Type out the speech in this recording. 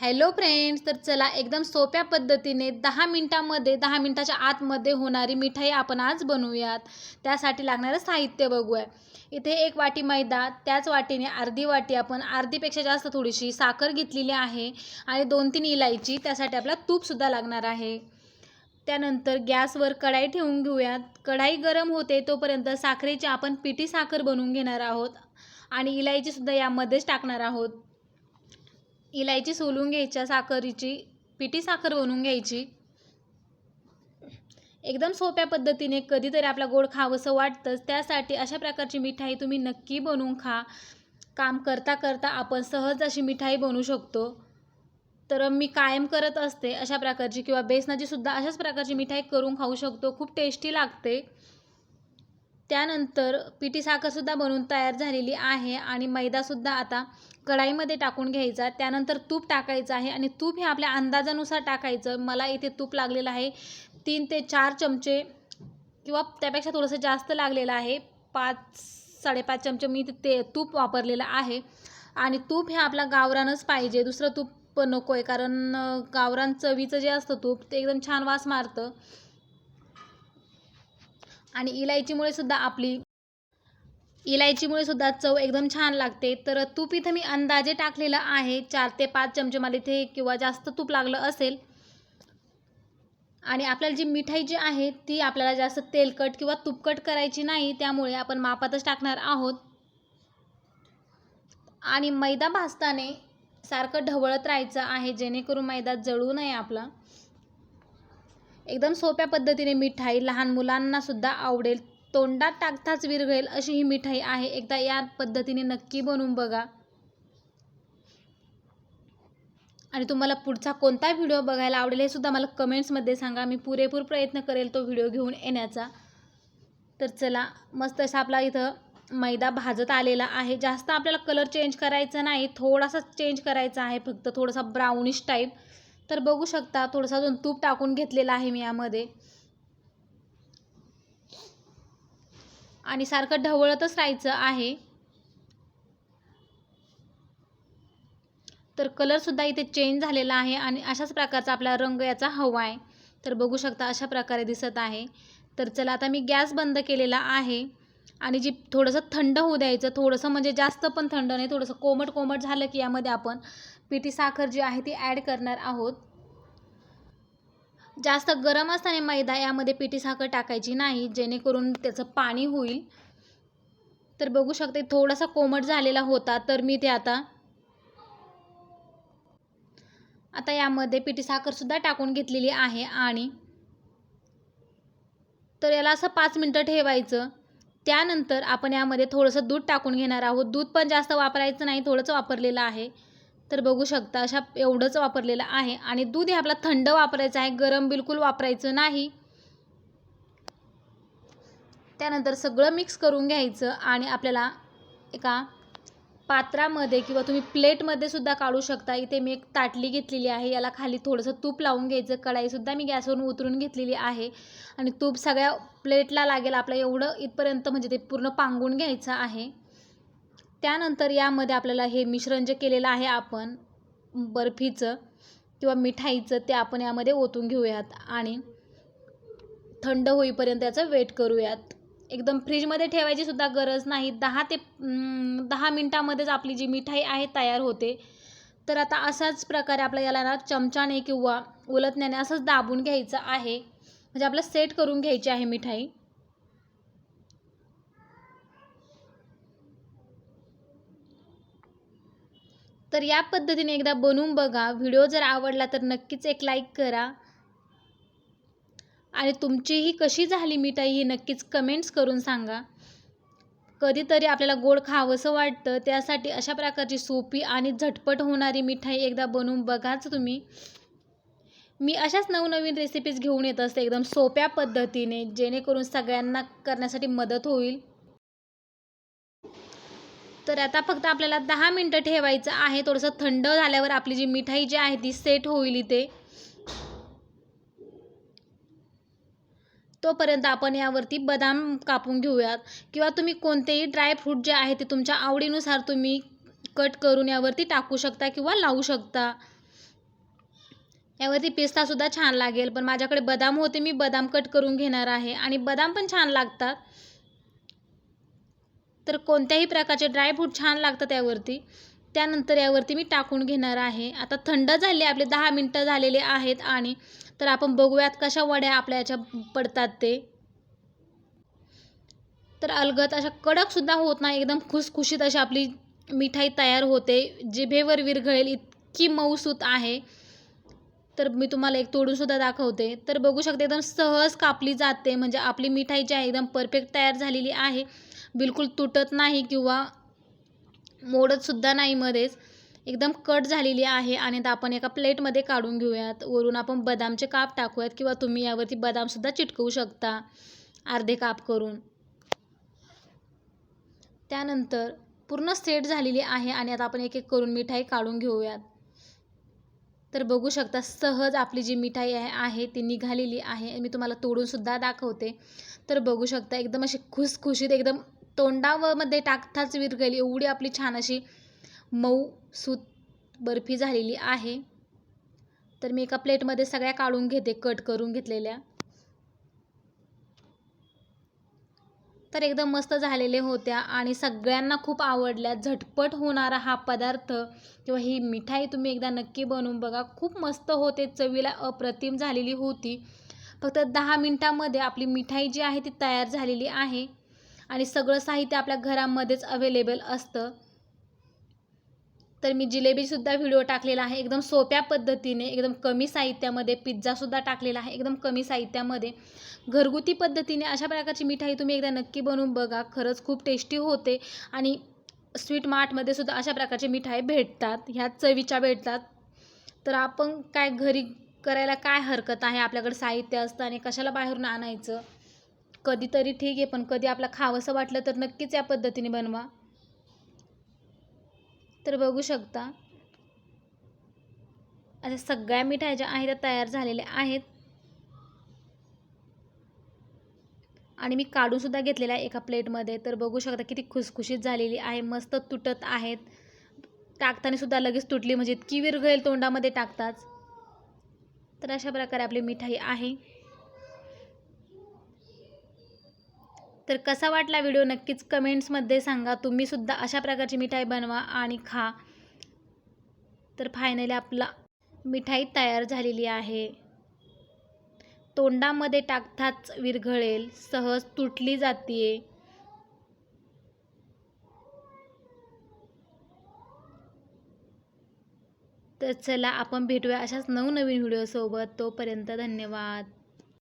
Hello friends तर चला एकदम सोप्या पद्धतीने दहा मिनटामध्ये दहा मिनटाच्या आतमध्ये होणारी मिठाई आपण आज बनवूयात. त्यासाठी लागणारं साहित्य बघूया. इथे एक वाटी मैदा त्याच वाटीने अर्धी वाटी आपण अर्धीपेक्षा जास्त थोडीशी साखर घेतलेली आहे आणि दोन तीन इलायची त्यासाठी आपला तूपसुद्धा लागणार आहे. त्यानंतर गॅसवर कढाई ठेवून घेऊयात. कढाई गरम होते तोपर्यंत साखरेची आपण पिठी साखर बनवून घेणार आहोत आणि इलायचीसुद्धा यामध्येच टाकणार आहोत. इलायची सोलून घ्यायच्या साखरीची पिठी साखर बनवून घ्यायची. एकदम सोप्या पद्धतीने कधीतरी आपला गोड खावंसं वाटतंच. त्यासाठी अशा प्रकारची मिठाई तुम्ही नक्की बनवून खा. काम करता करता आपण सहज अशी मिठाई बनवू शकतो. तर मी कायम करत असते अशा प्रकारची किंवा बेसनाची सुद्धा अशाच प्रकारची मिठाई करून खाऊ शकतो. खूप टेस्टी लागते. त्यानंतर पिठी साखरसुद्धा बनवून तयार झालेली आहे आणि मैदासुद्धा आता कढाईमध्ये टाकून घ्यायचा त्यानंतर तूप टाकायचं आहे आणि तूप हे आपल्या अंदाजानुसार टाकायचं. मला इथे तूप लागलेलं आहे. तीन ते चार चमचे किंवा त्यापेक्षा थोडंसं जास्त लागलेलं आहे. पाच साडेपाच चमचे मी ते तूप वापरलेलं आहे. आणि तूप हे आपला गावरानच पाहिजे. दुसरं तूप पण नको आहे कारण गावरान चवीचं जे असतं तूप ते एकदम छान वास मारतं. आणि इलायचीमुळे सुद्धा आपली इलायचीमुळे सुद्धा चव एकदम छान लागते. तर तूप इथं मी अंदाजे टाकलेलं आहे. चार ते पाच चमचे मला इथे किंवा जास्त तूप लागलं असेल. आणि आपल्याला जी मिठाई जी आहे ती आपल्याला जास्त तेलकट किंवा तुपकट करायची नाही. त्यामुळे आपण मापातच टाकणार आहोत. आणि मैदा भाजताने सारखं ढवळत राहायचं आहे जेणेकरून मैदा जळू नये आपला. एकदम सोप्या पद्धतीने मिठाई लहान मुलांनासुद्धा आवडेल. तोंडात टाकताच विरघळेल अशी ही मिठाई आहे. एकदा या पद्धतीने नक्की बनवून बघा. आणि तुम्हाला पुढचा कोणता व्हिडिओ बघायला आवडेल हे सुद्धा मला कमेंट्समध्ये सांगा. मी पुरेपूर प्रयत्न करेल तो व्हिडिओ घेऊन येण्याचा. तर चला मस्त असा आपला इथं मैदा भाजत आलेला आहे. जास्त आपल्याला कलर चेंज करायचा नाही. थोडासा चेंज करायचा आहे फक्त. थोडासा ब्राउनिश टाईप तर बघू शकता थोडासा अजून तूप टाकून घेतलेला आहे मी यामध्ये. आणि सारखं ढवळतच राहायचं आहे. तर कलरसुद्धा इथे चेंज झालेला आहे आणि अशाच प्रकारचा आपला रंग याचा हवा आहे. तर बघू शकता अशा प्रकारे दिसत आहे. तर चला आता मी गॅस बंद केलेला आहे आणि जी थोडंसं थंड होऊ द्यायचं थोडंसं म्हणजे जास्त पण थंड नाही थोडंसं कोमट कोमट झालं की यामध्ये आपण पिठी साखर जी आहे ती ॲड करणार आहोत. जास्त गरम असताना मैदा यामध्ये पिठी साखर टाकायची नाही जेणेकरून त्याचं पाणी होईल. तर बघू शकते थोडासा कोमट झालेला होता तर मी ते आता आता यामध्ये पिठी साखरसुद्धा टाकून घेतलेली आहे आणि तर याला असं पाच मिनटं ठेवायचं. त्यानंतर आपण यामध्ये थोडंसं दूध टाकून घेणार आहोत. दूध पण जास्त वापरायचं नाही थोडंच वापरलेलं आहे. तर बघू शकता अशा एवढंच वापरलेलं आहे. आणि दूध हे आपला थंड वापरायचं आहे. गरम बिलकुल वापरायचं नाही. त्यानंतर सगळं मिक्स करून घ्यायचं आणि आपल्याला एका पात्रामध्ये किंवा तुम्ही प्लेटमध्ये सुद्धा काढू शकता. इथे मी एक ताटली घेतलेली आहे. याला खाली थोडंसं तूप लावून घ्यायचं. कढाईसुद्धा मी गॅसवरून उतरून घेतलेली आहे. आणि तूप सगळ्या प्लेटला लागेल. आपलं एवढं इथपर्यंत म्हणजे ते पूर्ण पांगून घ्यायचं आहे. त्यानंतर यामध्ये आपल्याला हे मिश्रण जे केलेलं आहे आपण बर्फीचं किंवा मिठाईचं ते आपण यामध्ये ओतून घेऊयात आणि थंड होईपर्यंत याचं वेट करूयात. एकदम फ्रीजमध्ये ठेवायची सुद्धा गरज नाही. दहा ते दहा मिनटामध्येच आपली जी मिठाई आहे तयार होते. तर आता असाच प्रकारे आपल्या याला ना चमचाने किंवा उलटण्याने असंच दाबून घ्यायचं आहे. म्हणजे आपलं सेट करून घ्यायची आहे मिठाई. तर या पद्धतीने एकदा बनवून बघा. व्हिडिओ जर आवडला तर नक्कीच एक लाईक करा. आणि तुमची ही कशी झाली मिठाई ही नक्कीच कमेंट्स करून सांगा. कधीतरी आपल्याला गोड खावंसं वाटतं. त्यासाठी अशा प्रकारची सोपी आणि झटपट होणारी मिठाई एकदा बनवून बघाच तुम्ही. मी अशाच नवनवीन रेसिपीज घेऊन येत असते. एकदम सोप्या पद्धतीने जेणेकरून सगळ्यांना करण्यासाठी मदत होईल. तर आता फक्त आपल्याला दहा मिनटं ठेवायचं आहे. थोडंसं थंड झाल्यावर आपली जी मिठाई जी आहे ती सेट होईल इथे. तोपर्यंत आपण यावरती बदाम कापून घेऊयात. किंवा तुम्ही कोणतेही ड्रायफ्रूट जे आहे ते तुमच्या आवडीनुसार तुम्ही कट करून यावरती टाकू शकता किंवा लावू शकता. यावरती पिस्तासुद्धा छान लागेल. पण माझ्याकडे बदाम होते मी बदाम कट करून घेणार आहे. आणि बदाम पण छान लागतात. तर कोणत्याही प्रकारचे ड्रायफ्रूट छान लागतं त्यावरती. त्यानंतर यावरती मी टाकून घेणार आहे. आता थंड झाले आपले दहा मिनटं झालेले आहेत आणि तर आपण बघूयात कशा वड्या आपल्या याच्या पडतात ते. तर अलगत अशा कडकसुद्धा होत नाही एकदम खुसखुशीत अशी आपली मिठाई तयार होते. जिभेवर विरघळेल इतकी मऊसूत आहे. तर मी तुम्हाला एक तोडूनसुद्धा दाखवते. तर बघू शकते एकदम सहज कापली जाते म्हणजे आपली मिठाई जी आहे एकदम परफेक्ट तयार झालेली आहे. बिलकुल तुटत नाही किंवा मोडतसुद्धा नाही मध्येच. एकदम कट झालेली आहे आणि आता आपण एका प्लेटमध्ये काढून घेऊयात. वरून आपण बदामचे काप टाकूयात किंवा तुम्ही यावरती बदामसुद्धा चिटकवू शकता. अर्धे काप करून. त्यानंतर पूर्ण सेट झालेली आहे आणि आता आपण एक एक करून मिठाई काढून घेऊयात. तर बघू शकता सहज आपली जी मिठाई आहे आहे ती निघालेली आहे. मी तुम्हाला तोडूनसुद्धा दाखवते. तर बघू शकता एकदम अशी खुसखुशीत एकदम तोंडामध्ये टाकताच विरघळली एवढी आपली छान अशी मऊ सूत बर्फी झालेली आहे. तर मी एका प्लेटमध्ये सगळ्या काढून घेते कट करून घेतलेल्या. तर एकदम मस्त झालेले होत्या आणि सगळ्यांना खूप आवडल्या. झटपट होणारा हा पदार्थ किंवा ही मिठाई तुम्ही एकदा नक्की बनवून बघा. खूप मस्त होते. चवीला अप्रतिम झालेली होती. फक्त दहा मिनटामध्ये आपली मिठाई जी आहे ती तयार झालेली आहे. आणि सगळं साहित्य आपल्या घरामध्येच अवेलेबल असतं. तर मी जिलेबीसुद्धा व्हिडिओ टाकलेला आहे. एकदम सोप्या पद्धतीने एकदम कमी साहित्यामध्ये पिझ्झासुद्धा टाकलेला आहे. एकदम कमी साहित्यामध्ये. घरगुती पद्धतीने अशा प्रकारची मिठाई तुम्ही एकदा नक्की बनवून बघा. खरंच खूप टेस्टी होते. आणि स्वीट मार्टमध्ये सुद्धा अशा प्रकारची मिठाई भेटतात. ह्या चवीच्या भेटतात. तर आपण काय घरी करायला काय हरकत आहे? आपल्याकडे साहित्य असतं आणि कशाला बाहेरून आणायचं? कधीतरी ठीक आहे पण कधी आपलं खावंसं वाटलं तर नक्कीच या पद्धतीने बनवा. तर बघू शकता. अशा सगळ्या मिठाया ज्या आहेत त्या तयार झालेल्या आहेत. आणि मी काढूनसुद्धा घेतलेला आहे एका प्लेटमध्ये. तर बघू शकता किती खुसखुशीत झालेली आहे मस्त तुटत आहेत. टाकताना सुद्धा लगेच तुटली म्हणजे इतकी विरघळेल तोंडामध्ये टाकताच. तर अशा प्रकारे आपली मिठाई आहे. तर कसा वाटला व्हिडिओ? नक्कीच कमेंट्समध्ये सांगा. तुम्हीसुद्धा अशा प्रकारची मिठाई बनवा आणि खा. तर फायनली आपला मिठाई तयार झालेली आहे. तोंडामध्ये टाकताच विरघळेल. सहज तुटली जाते तर चला आपण भेटूया अशाच नवनवीन व्हिडिओसोबत. तोपर्यंत धन्यवाद.